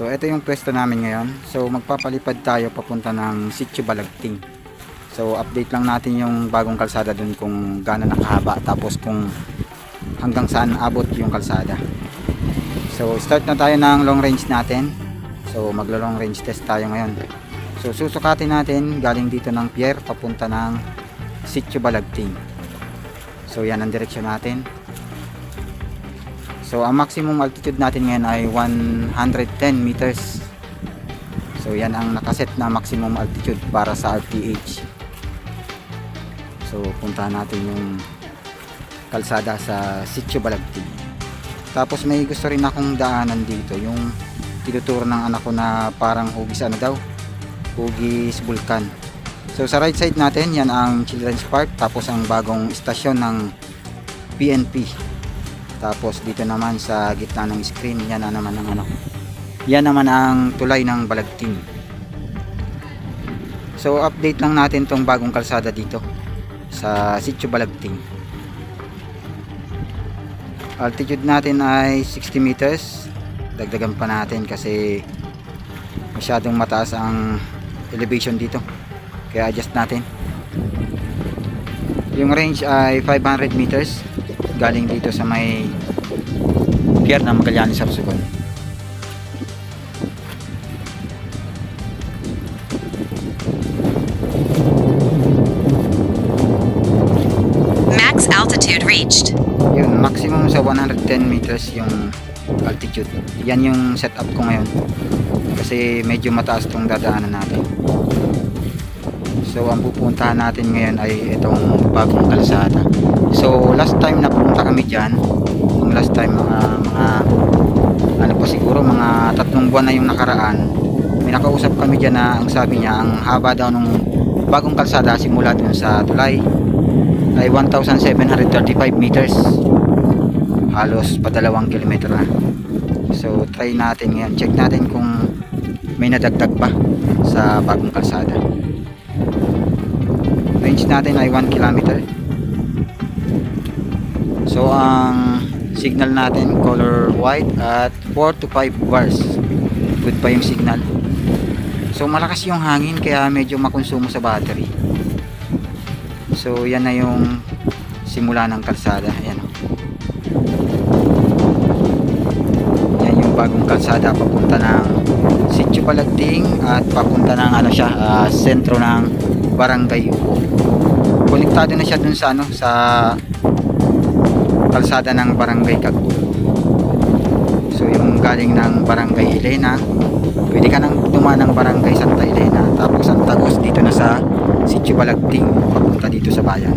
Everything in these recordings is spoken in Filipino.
So ito yung pwesto namin ngayon. So magpapalipad tayo papunta ng Sitio Balagting. So update lang natin yung bagong kalsada dun kung gaano nakahaba tapos kung hanggang saan abot yung kalsada. So start na tayo ng long range natin. So maglo long range test tayo ngayon. So susukatin natin galing dito ng pier papunta ng Sitio Balagting. So yan ang direksyon natin. So ang maximum altitude natin ngayon ay 110 meters. So yan ang nakaset na maximum altitude para sa RTH. So puntahan natin yung kalsada sa Sitio Balagtig. Tapos may gusto rin akong daanan dito yung tinuturo ng anak ko na parang hugis ano daw hugis vulkan. So sa right side natin yan ang Children's Park tapos ang bagong istasyon ng PNP. Tapos dito naman sa gitna ng screen, yan na naman ang ano. Yan naman ang tulay ng Balagting. So update lang natin tong bagong kalsada dito sa Sitio Balagting. Altitude natin ay 60 meters. Dagdagan pa natin kasi masyadong mataas ang elevation dito. Kaya adjust natin. Yung range ay 500 meters galing dito sa may pier ng Magallanes Sorsogon. Max altitude reached. Yun, maximum sa 110 meters yung altitude. Yan yung setup ko ngayon. Kasi medyo mataas tong dadaanan natin. So, ang pupuntahan natin ngayon ay itong bagong kalsada. So, last time na pumunta kami dyan, yung last time mga, mga ano pa siguro, mga tatlong buwan na yung nakaraan, may nakausap kami dyan na ang sabi niya, ang haba daw nung bagong kalsada simula dun sa tulay ay 1,735 meters. Halos padalawang kilometro na. So try natin ngayon. Check natin kung may nadagdag pa sa bagong kalsada range natin ay 1 kilometer so ang signal natin color white at 4 to 5 bars good pa yung signal so malakas yung hangin kaya medyo makonsumo sa battery So yan na yung simula ng kalsada. Ayan o. Yan yung bagong kalsada papunta ng Sitio Palagting at papunta ng ano siya, ah, sentro ng Barangay Upo. Konektado na siya dun sa ano sa kalsada ng Barangay Kagbulo. So yung galing ng Barangay Elena, pwede ka nang dumaan ng Barangay Santa Elena tapos ang tagos dito na sa Sitio Balagting papunta dito sa bayan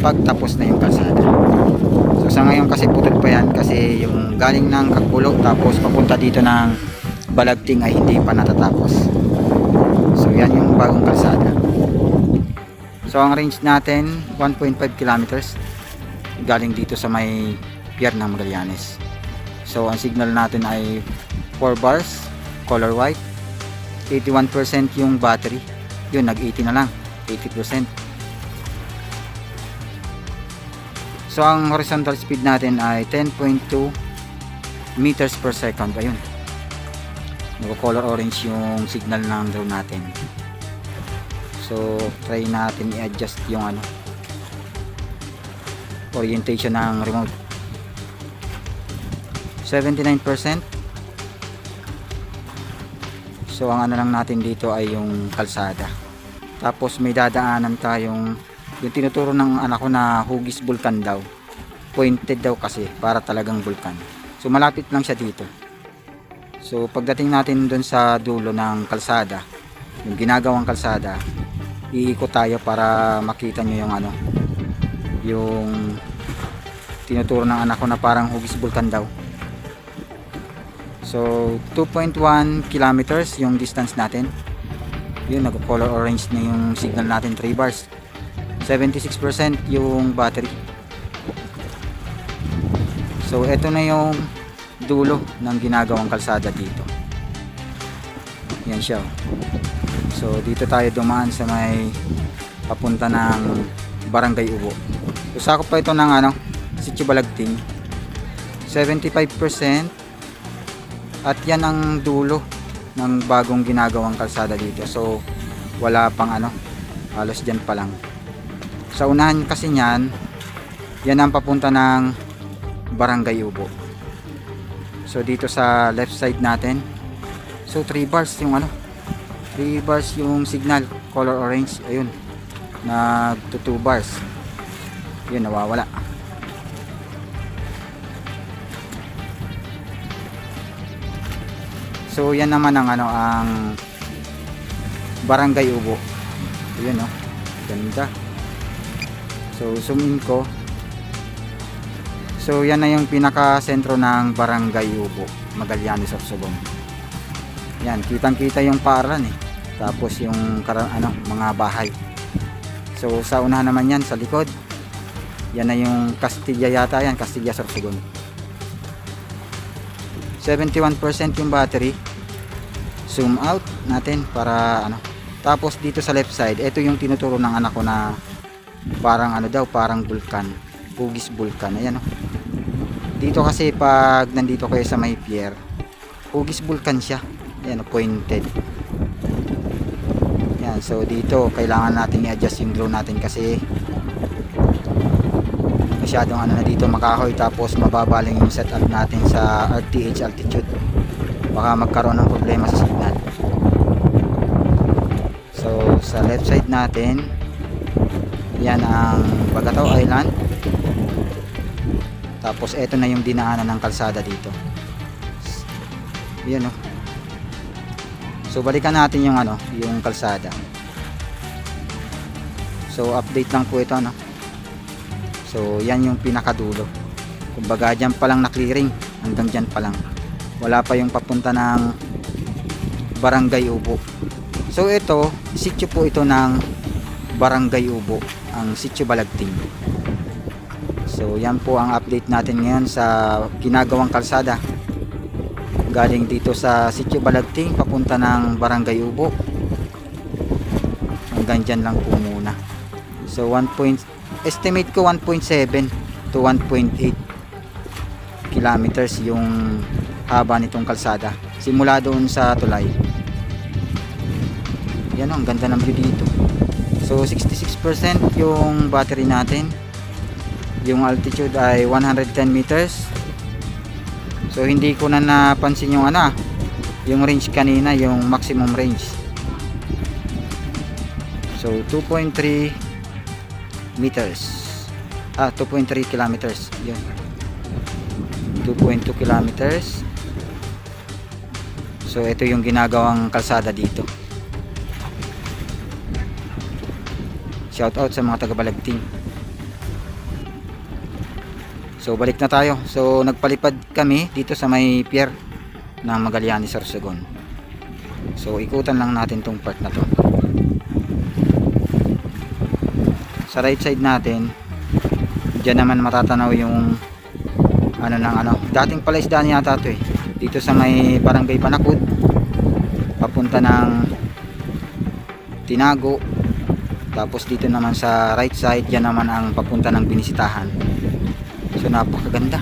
pagtapos na yung kalsada so sa ngayon kasi putol pa yan kasi yung galing ng Kagbulo tapos papunta dito ng Balagting ay hindi pa natatapos so yan yung bagong kalsada so ang range natin 1.5 kilometers. Galing dito sa may pier ng Magallanes. So ang signal natin ay 4 bars color white. 81% yung battery. Yun nag 80 na lang. 80% so ang horizontal speed natin ay 10.2 meters per second. Ayun. Nag color orange yung signal ng drone natin so try natin i-adjust yung ano orientation ng remote 79% So ang ano lang natin dito ay yung kalsada. Tapos may dadaanan tayong yung tinuturo ng anak ko na hugis bulkan daw. Pointed daw kasi para talagang bulkan. So malapit lang siya dito. So pagdating natin doon sa dulo ng kalsada, yung ginagawang kalsada, iikot tayo para makita nyo yung ano, yung tinuturo ng anak ko na parang hugis bulkan daw. So, 2.1 kilometers yung distance natin. Yun, nag-color orange na yung signal natin, 3 bars. 76% yung battery. So, ito na yung dulo ng ginagawang kalsada dito. Yan siya. oh. So, dito tayo dumaan sa may papunta ng Barangay Ubo. So, sakop pa ito ng ano, Sitio Balagting. 75% At yan ang dulo ng bagong ginagawang kalsada dito. So, wala pang ano, halos dyan pa lang. Sa unahan kasi niyan, yan ang papunta ng Barangay Ubo. So, dito sa left side natin, so 3 bars yung ano, 3 bars yung signal, color orange, ayun, nag 2 bars. Yun, nawawala. So yan naman ang ano ang Barangay Ubo. Ayun oh. Ganda. So zoom in ko. So yan na yung pinaka sentro ng Barangay Ubo, Magallanes of Subong. Yan, kitang-kita yung paaralan eh. Tapos yung ano, mga bahay. So sa unahan naman yan sa likod. Yan na yung Castilla yata yan, Castilla Sorsogon. 71% yung battery zoom out natin para ano tapos dito sa left side ito yung tinuturo ng anak ko na parang ano daw parang vulkan hugis vulkan ayan oh. dito kasi pag nandito kayo sa may pier hugis vulkan siya ayan oh, pointed yan so dito kailangan natin i-adjust yung drone natin kasi masyadong ano na dito makahoy tapos mababaling yung setup natin sa RTH altitude. Baka magkaroon ng problema sa signal. So sa left side natin yan ang Bagataw Island. Tapos eto na yung dinaanan ng kalsada dito. Yan o so balikan natin yung ano yung kalsada so update lang po ito no So, yan yung pinakadulo. Kumbaga, dyan pa lang na-clearing. Hanggang dyan pa lang. Wala pa yung papunta ng Barangay Ubo. So, ito, sityo po ito ng Barangay Ubo. Ang sityo Balagting. So, yan po ang update natin ngayon sa ginagawang kalsada. Galing dito sa sityo Balagting, papunta ng Barangay Ubo. Hanggang dyan lang po muna. So, 1 point, estimate ko 1.7 to 1.8 kilometers yung haba nitong kalsada. Simula doon sa tulay. Yan oh, ang ganda ng view dito. So 66% yung battery natin. Yung altitude ay 110 meters so hindi ko na napansin yung ano yung range kanina yung maximum range. So 2.3 meters. Ah 2.3 kilometers. Yun. 2.2 kilometers. So ito yung ginagawang kalsada dito. Shout out sa mga taga Balagting so balik na tayo. So nagpalipad kami dito sa may pier ng Magallanes Sorsogon so ikutan lang natin tong part na to. Sa right side natin dyan naman matatanaw yung ano ng ano. Dating pala isdaan yata to eh. Dito sa may barangay Panakod papunta ng Tinago. Tapos dito naman sa right side dyan naman ang papunta ng Binisitahan so napakaganda.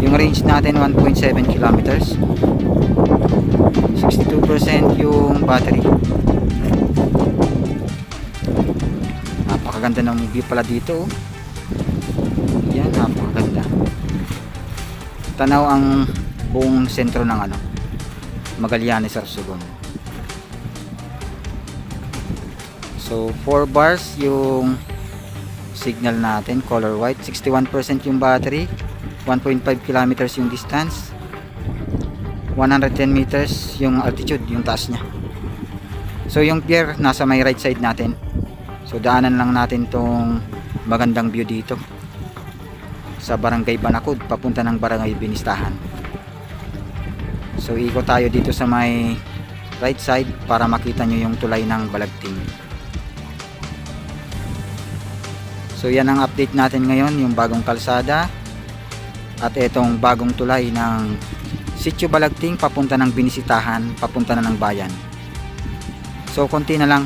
Yung range natin 1.7 kilometers. 62% yung battery. Napakaganda ng view pala dito oh. yan napakaganda. Tanaw ang buong sentro ng ano Magallanes Sorsogon so 4 bars yung signal natin color white 61% yung battery 1.5 kilometers yung distance 110 meters yung altitude yung taas nya so yung pier nasa may right side natin So daanan lang natin tong magandang view dito sa Barangay Banakod papunta ng Barangay Binistahan. So ikot tayo dito sa may right side para makita nyo yung tulay ng Balagting. So yan ang update natin ngayon yung bagong kalsada at itong bagong tulay ng Sitio Balagting papunta ng Binisitahan papunta na ng bayan. So konti na lang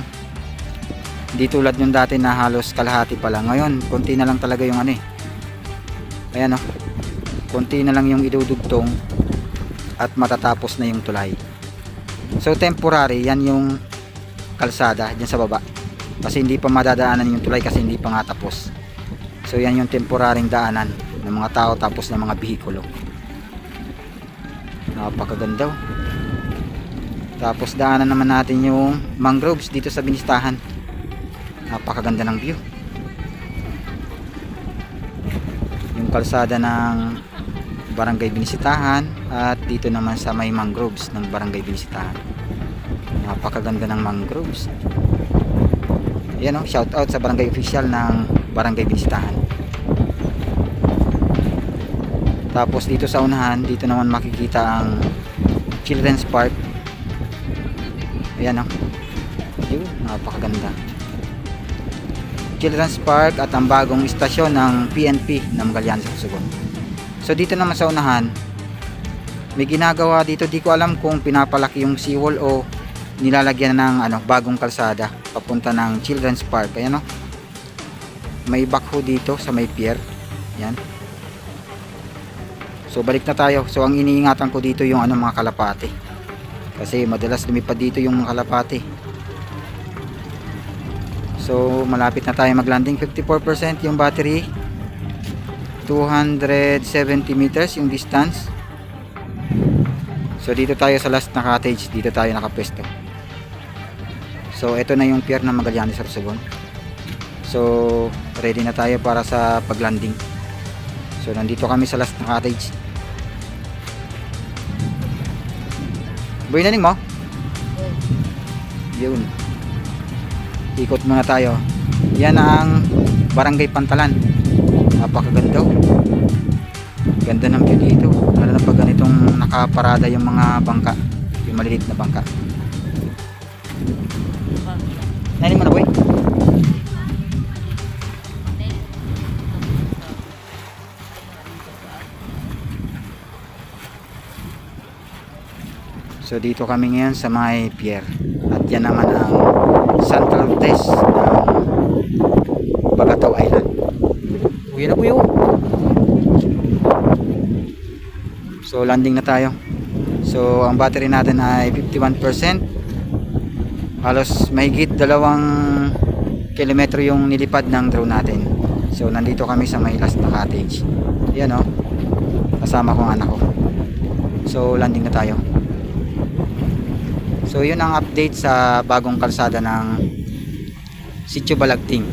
di tulad yung dati na halos kalahati pa lang ngayon konti na lang talaga yung ano eh ayan oh konti na lang yung idudugtong at matatapos na yung tulay. So temporary, yan yung kalsada dyan sa baba. Kasi hindi pa madadaanan yung tulay kasi hindi pa nga tapos. So yan yung temporaring daanan ng mga tao tapos ng mga bihikulo. Napakaganda. oh. Tapos daanan naman natin yung mangroves dito sa binistahan. Napakaganda ng view. Yung kalsada ng barangay binisitahan at dito naman sa may mangroves ng barangay binisitahan. Napakaganda ng mangroves. Yan o, shout out sa barangay official ng barangay binisitahan. Tapos dito sa unahan, dito naman makikita ang Children's Park. Ayan o. Yun, napakaganda. Children's Park at ang bagong istasyon ng PNP ng Magallanes Susugon. So dito naman sa unahan, may ginagawa dito, di ko alam kung pinapalaki yung seawall o nilalagyan ng ano, bagong kalsada papunta ng Children's Park. Ayan o. May backhoe dito sa may pier. Yan. So balik na tayo. So ang iniingatan ko dito yung ano mga kalapate. Kasi madalas lumipad dito yung mga kalapate. So malapit na tayo maglanding 54% yung battery. 270 meters yung distance. So dito tayo sa last na cottage, dito tayo nakapwesto. So ito na yung pier ng Magallanes Sorsogon. So ready na tayo para sa paglanding. So nandito kami sa last na cottage. Boy naning mo? Yun. Ikot muna tayo. Yan ang Barangay Pantalan. Napakaganda. oh. Ganda ng view dito. Lalo na pag ganitong nakaparada yung mga bangka. Yung maliliit na bangka. So dito kami ngayon sa may pier. At yan naman ang central test ng Bagataw Island. Uwi na kuyo. So landing na tayo. So ang battery natin ay 51%. Halos mahigit dalawang kilometro yung nilipad ng drone natin. So nandito kami sa may last na cottage. Yan o. Kasama ko ang anak ko. So landing na tayo. So yun ang update sa bagong kalsada ng Sitio Balagting.